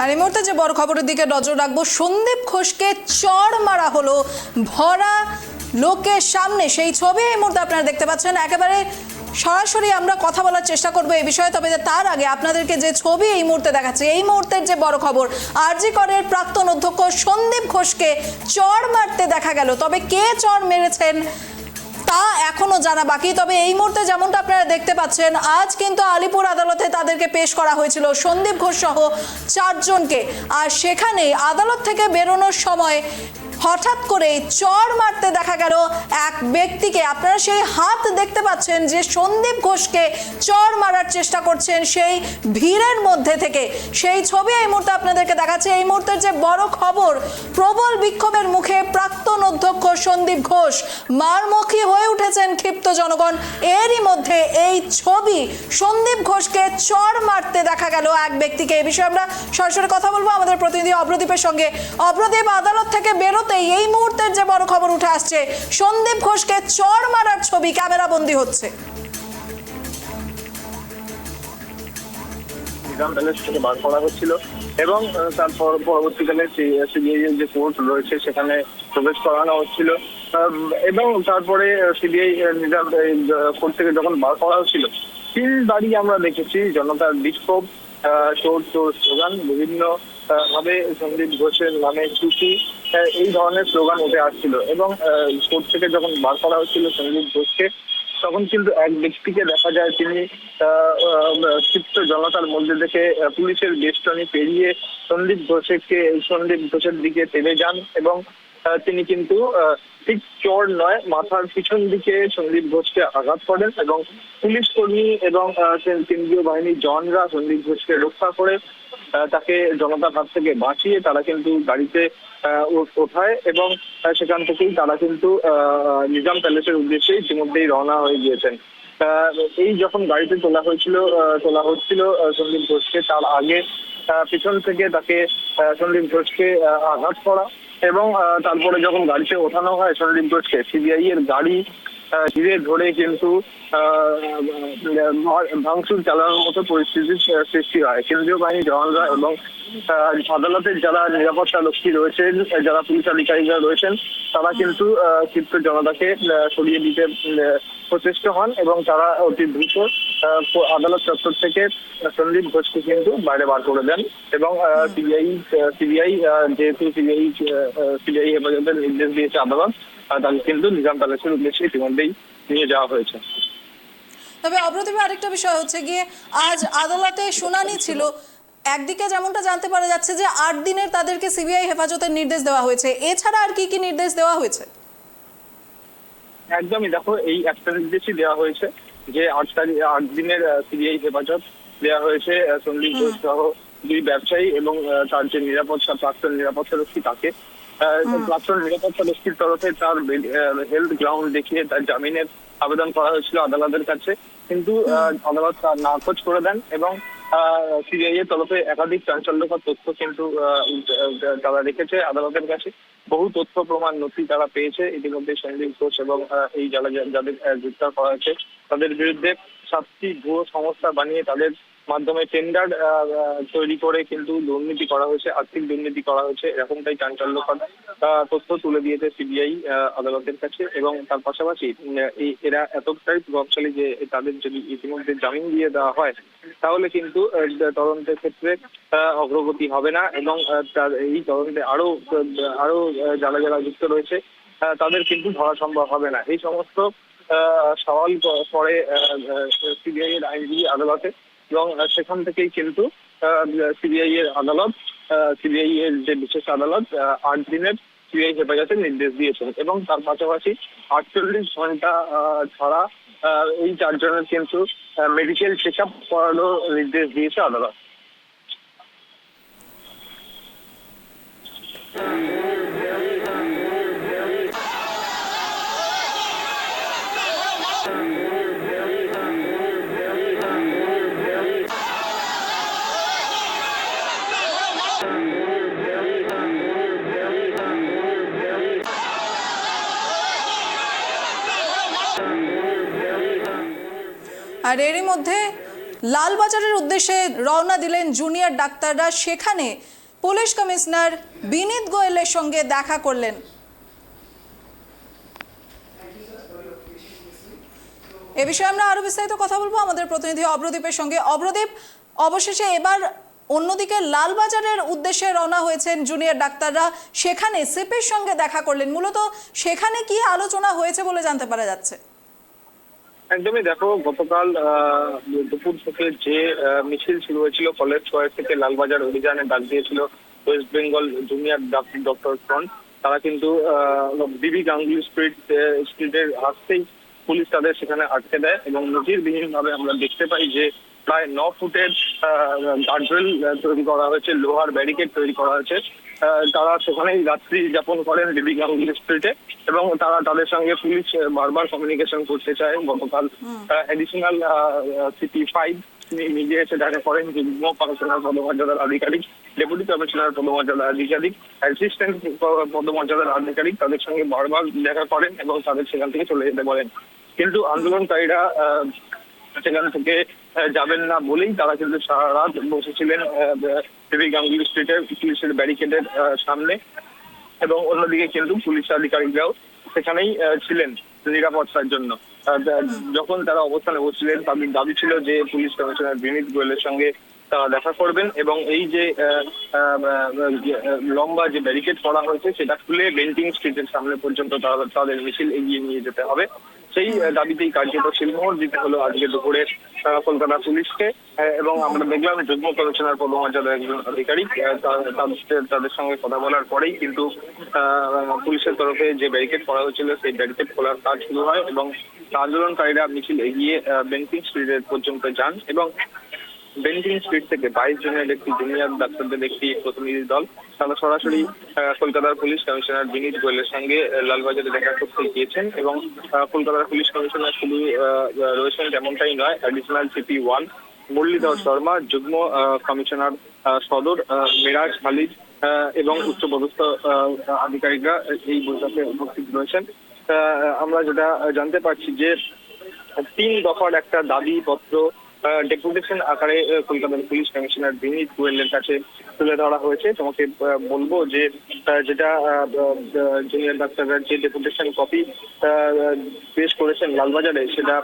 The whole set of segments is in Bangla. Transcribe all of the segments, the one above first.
আর এই মুহূর্তে যে বড় খবরের দিকে নজর রাখব, সন্দীপ ঘোষকে চড় মারা হলো। ভরা লোকের সামনে সেই ছবি এই মুহূর্তে আপনারা দেখতে পাচ্ছেন। একেবারে সরাসরি আমরা কথা বলার চেষ্টা করব এই বিষয়ে, তবে তার আগে আপনাদেরকে যে ছবি এই মুহূর্তে দেখাচ্ছি, এই মুহূর্তের যে বড় খবর, আরজি করের প্রাক্তন অধ্যক্ষ সন্দীপ ঘোষকে চড় মারতে দেখা গেল। তবে কে চড় মেরেছেন তা এখনও জানা বাকি। তবে এই মুহূর্তে যেমনটা আপনারা দেখতে পাচ্ছেন, আজ কিন্তু আলিপুর আদালতে তাদেরকে পেশ করা হয়েছিল। সন্দীপ ঘোষ সহ চারজনকে। আর সেখানে আদালত থেকে বেরোনোর সময় হঠাৎ করে চড় মারতে দেখা গেল এক ব্যক্তিকে। আপনারা সেই হাত দেখতে পাচ্ছেন যে সন্দীপ ঘোষকে চড় মারার চেষ্টা করছেন সেই ভিড়ের মধ্যে থেকে। সেই ছবি এই মুহূর্তে আপনাদেরকে দেখাচ্ছে। এই মুহূর্তের যে বড় খবর, প্রবল বিক্ষোভের মুখে প্রাক্তন অধ্যক্ষ সন্দীপ ঘোষ মারমুখী হয়ে উঠেছেন ক্ষিপ্ত জনগণ। এরই মধ্যে এই ছবি সন্দীপ ঘোষকে চড় মারতে দেখা গেল এক ব্যক্তিকে। এই বিষয়ে আমরা সরাসরি কথা বলব আমাদের প্রতিনিধি অব্রদীপের সঙ্গে। অব্রদীপ আদালত থেকে বেরোতেই এই মুহূর্তের যে বড় খবর উঠে আসছে সন্দীপ ঘোষকে চড় মারার ছবি ক্যামেরা বন্দী হচ্ছে। এবং তারপর পরবর্তীকালে সিবিআই যে কোর্ট রয়েছে সেখানে প্রবেশ করানো হচ্ছিল। এবং তারপরে সিবিআই কোর্ট থেকে যখন বার করা হচ্ছিল তিন দাঁড়িয়ে আমরা দেখেছি জনতার বিক্ষোভ চোর চোর স্লোগান বিভিন্ন ভাবে সন্দীপ ঘোষের নামে আহ, এই ধরনের স্লোগান উঠে আসছিল এবং কোর্ট থেকে যখন বার করা হচ্ছিল সন্দীপ ঘোষকে তখন কিন্তু এক ব্যক্তিকে দেখা যায় তিনি ক্ষিপ্ত জনতার মধ্যে থেকে পুলিশের বেষ্টনী পেরিয়ে সন্দীপ ঘোষকে সন্দীপ ঘোষের দিকে তেড়ে যান এবং তিনি কিন্তু ঠিক চোর নয়, মাথার পিছন দিকে সন্দীপ ঘোষকে আঘাত করেন এবং পুলিশ কর্মী এবং কেন্দ্রীয় বাহিনীর জনরা সন্দীপ ঘোষকে রক্ষা করে তাকে জনতার হাত থেকে বাঁচিয়ে তারা কিন্তু গাড়িতে ওঠায় এবং সেখান থেকেই তারা কিন্তু নিজাম প্যালেসের উদ্দেশ্যে ইতিমধ্যেই রওনা হয়ে গিয়েছেন। এই যখন গাড়িতে তোলা হয়েছিল তোলা হচ্ছিল সন্দীপ ঘোষকে, তার আগে পিছন থেকে তাকে সন্দীপ ঘোষকে আঘাত করা। এবং তারপরে যখন গাড়িতে ওঠানো হয় সন্দীপ ঘোষকে সিবিআই এর গাড়ি ঘিরে ধরে কিন্তু ভাঙচুর চালানোর মতো পরিস্থিতির সৃষ্টি হয়। কেন্দ্রীয় বাহিনী জওয়ানরা এবং আদালতের যারা নিরাপত্তা রক্ষী রয়েছেন, যারা পুলিশ আধিকারিকরা রয়েছেন, তারা কিন্তু ক্ষিপ্ত জনতাকে সরিয়ে দিতে প্রচেষ্ট হন এবং তারা অতি দ্রুত আদালত চত্বর থেকে সন্দীপ ঘোষকে কিন্তু বাইরে বার করে দেন এবং সিবিআই সিবিআই যেহেতু সিবিআই সিবিআই হেফাজতের নির্দেশ দিয়েছে আদালত তাকে কিন্তু নিজাম প্যালেসের উদ্দেশ্যে ইতিমধ্যেই নিয়ে যাওয়া হয়েছে। তবে অপ্রতিভ আরেকটা বিষয় হচ্ছে গিয়ে, আজ আদালতে শুনানি ছিল। একদিকে যেমনটা জানতে পারা যাচ্ছে যে আট দিনের তাদেরকে সিবিআই হেফাজতের নির্দেশ দেওয়া হয়েছে। এছাড়া আর কি কি নির্দেশ দেওয়া হয়েছে? একদমই দেখো এই একটা নির্দেশই দেওয়া হয়েছে যে আট তারিখ আট দিনের সিবিআই হেফাজত দেওয়া হয়েছে সন্দীপ ঘোষ সহ দুই ব্যবসায়ী এবং তার যে নিরাপত্তা প্রাক্তন নিরাপত্তা রক্ষী তাকে। প্রাক্তন নিরাপত্তা রক্ষীর তরফে তার হেলথ গ্রাউন্ড দেখিয়ে তার জামিনের আবেদন করা হয়েছিল আদালতের কাছে। কিন্তু আদালত তার নাকচ করে দেন এবং সিবিআই এর তরফে একাধিক চাঞ্চল্যকর তথ্য কিন্তু তারা রেখেছে আদালতের কাছে। বহু তথ্য প্রমাণ নথি তারা পেয়েছে। ইতিমধ্যে সঞ্জীব ঘোষ এবং এই যারা, যাদের গ্রেপ্তার করা হয়েছে, তাদের বিরুদ্ধে সাতটি ভুয়ো সংস্থা বানিয়ে তাদের মাধ্যমে টেন্ডার তৈরি করে কিন্তু দুর্নীতি করা হয়েছে, আর্থিক দুর্নীতি করা হয়েছে, এরকমটাই চাঞ্চল্যকর তথ্য তুলে দিয়েছে সিবিআই আদালতের কাছে এবং তার পাশাপাশি এরা এতটাই প্রভাবশালী যে তাদের যদি ইতিমধ্যে জামিন দিয়ে দেওয়া হয়, তাহলে কিন্তু তদন্তের ক্ষেত্রে অগ্রগতি হবে না এবং এই তদন্তে আরও আরও যারা যারা যুক্ত রয়েছে তাদের কিন্তু ধরা সম্ভব হবে না। এই সমস্ত সওয়াল করে সিবিআই এর আইনজীবী আদালতে এবং সেখান থেকেই কিন্তু সিবিআই এর আদালত সিবিআই এর যে বিশেষ আদালত আট দিনের সিবিআই হেফাজতে নির্দেশ দিয়েছেন এবং তার পাশাপাশি আটচল্লিশ ঘণ্টা ছাড়া এই চারজনের কিন্তু মেডিকেল চেক আপ করানোর নির্দেশ দিয়েছে আদালত। আর এরই মধ্যে লালবাজারের উদ্দেশ্যে রওনা দিলেন জুনিয়র ডাক্তাররা। সেখানে পুলিশ কমিশনার বিনীত গোয়েলের সঙ্গে দেখা করলেন। এ বিষয়ে আমরা আরও বিস্তারিত কথা বলব। আমাদের প্রতিনিধি অব্রদীপের সঙ্গে। অব্রদীপ, অবশেষে এবার অন্যদিকে লালবাজারের উদ্দেশ্যে রওনা হয়েছেন জুনিয়র ডাক্তাররা। সেখানে সিপির সঙ্গে দেখা করলেন। মূলত সেখানে কি আলোচনা হয়েছে বলে জানতে পারা যাচ্ছে। একদমই দেখো, গতকাল দুপুর থেকে যে মিছিল শুরু হয়েছিল, কলেজ স্কোয়ার থেকে লালবাজার অভিযানে ডাক দিয়েছিল West Bengal junior doctor front. তারা কিন্তু বিবি গাঙ্গুলি স্ট্রিট স্ট্রিটের আসতেই পুলিশ তাদের সেখানে আটকে দেয় এবং নজিরবিহীন ভাবে আমরা দেখতে পাই যে, প্রায় ন ফুটের গার্ডরেল তৈরি করা হয়েছে, লোহার ব্যারিকেড তৈরি করা হয়েছে। তারা সেখানেই রাত্রি যাপন করেন বিবি গাঙ্গুলি স্ট্রিটে এবং তারা তাদের সঙ্গে পুলিশ বারবার কমিউনিকেশন করতে চায়। গতকাল এডিশনাল সিটি ফাইভ তিনি নিজে এসে দেখা করেন যুগ্ম কমিশনার পদমর্যাদার আধিকারিক ডেপুটি কমিশনার পদমর্যাদার আধিকারিক অ্যাসিস্ট্যান্ট পদমর্যাদার আধিকারিক তাদের সঙ্গে বারবার দেখা করেন এবং তাদের সেখান থেকে চলে যেতে বলেন। কিন্তু আন্দোলনকারীরা আহ, সেখান থেকে যাবেন না বলেই তারা কিন্তু সারা রাত বসেছিলেন দেবী গাঙ্গুলি স্ট্রিটের পুলিশের ব্যারিকেডের সামনে এবং অন্যদিকে কিন্তু পুলিশ আধিকারিকরাও সেখানেই ছিলেন নিরাপত্তার জন্য। যখন তারা অবস্থানে বসছিলেন তাদের দাবি ছিল যে পুলিশ কমিশনার বিনীত গোয়েলের সঙ্গে তারা দেখা করবেন এবং এই যে লম্বা যে ব্যারিকেড করা হয়েছে, সেটা খুলে বেন্টিং স্ট্রিটের সামনে পর্যন্ত তারা- তাদের মিছিল এগিয়ে নিয়ে যেতে হবে। সেই দাবিতেই কার্যত শিলমোহর দিতে হলো আজকে দুপুরে কলকাতা পুলিশকে। এবং আমরা দেখলাম যুগ্ম কমিশনার পদমর্যাদার একজন আধিকারিক তাদের সঙ্গে কথা বলার পরেই কিন্তু পুলিশের তরফে যে ব্যারিকেড করা হয়েছিল, সেই ব্যারিকেড খোলার কাজ শুরু হয় এবং আন্দোলনকারীরা মিছিল এগিয়ে ব্যাংকিং স্ট্রিটের পর্যন্ত যান এবং বেন্টিং স্ট্রিট থেকে বাইশ জনের একটি জুনিয়র ডাক্তারদের একটি প্রতিনিধি দল তারা সরাসরি কলকাতার পুলিশ কমিশনার বিনীত গোয়েলের সঙ্গে লালবাজারে দেখা করতে গিয়েছেন এবং কলকাতার পুলিশ কমিশনার শুধু রয়েছেন তেমনটাই নয়। Additional CP one Murlidhar Sharma, যুগ্ম কমিশনার সদর মিরাজ খালিদ এবং উচ্চপদস্থ আধিকারিকরা এই বৈঠকে উপস্থিত রয়েছেন। আমরা যেটা জানতে পারছি যে তিন দফার একটা দাবি পত্র ডেপুটেশন আকারে কলকাতার পুলিশ কমিশনার বিনীত গোয়েলের কাছে তুলে ধরা হয়েছে। তোমাকে বলব যে যেটা জুনিয়র ডাক্তাররা যে ডেপুটেশন কপি পেশ করেছেন লালবাজারে, সেটা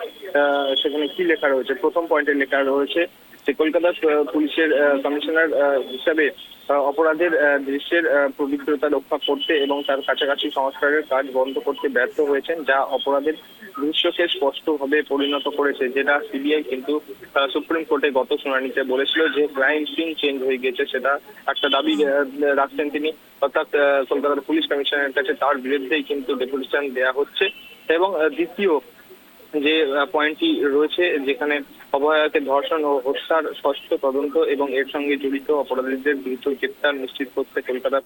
সেখানে কি লেখা রয়েছে? প্রথম পয়েন্টে লেখা রয়েছে যে কলকাতা পুলিশের কমিশনার হিসাবে অপরাধের দৃশ্যের পবিত্রতা রক্ষা করতে এবং তার কাছাকাছি সংস্কারের কাজ বন্ধ করতে ব্যর্থ হয়েছেন, যা অপরাধের দৃশ্যকে স্পষ্টভাবে পরিণত করেছে, যেটা সিবিআই কিন্তু সুপ্রিম কোর্টে গত শুনানিতে বলেছিল যে ক্রাইম সিন চেঞ্জ হয়ে গেছে, সেটা একটা দাবি রাখছেন তিনি। অর্থাৎ কলকাতার পুলিশ কমিশনারের কাছে তার বিরুদ্ধেই কিন্তু ডেপুটেশন দেওয়া হচ্ছে এবং দ্বিতীয় যে পয়েন্টটি রয়েছে যেখানে অভয়াকে ধর্ষণ ও হত্যার ষষ্ঠ তদন্ত এবং এর সঙ্গে জড়িত অপরাধীদের দ্রুত গ্রেপ্তার নিশ্চিত করতে কলকাতা